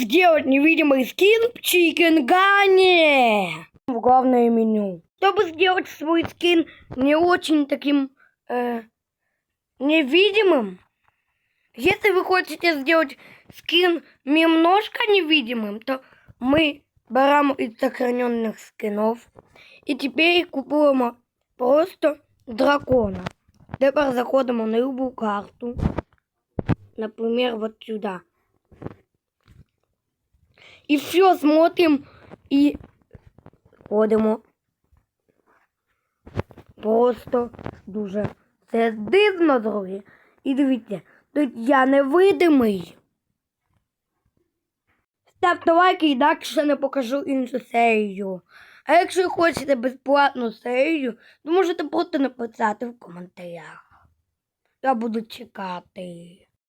сделать невидимый скин в Чикенгане. В главное меню. Чтобы сделать свой скин не очень таким э, невидимым, если вы хотите сделать скин немножко невидимым, то мы берем из сохраненных скинов і тепер купуємо просто дракона. Тепер заходимо на любу карту. Например, вот сюда. І все смотрим і ходимо. Просто дуже це дивно, друзі. І дивіться, тут я невидимий. Ставте лайки, інакше не покажу іншу серію. А якщо хочете безплатну серію, то можете просто написати в коментарях. Я буду чекати.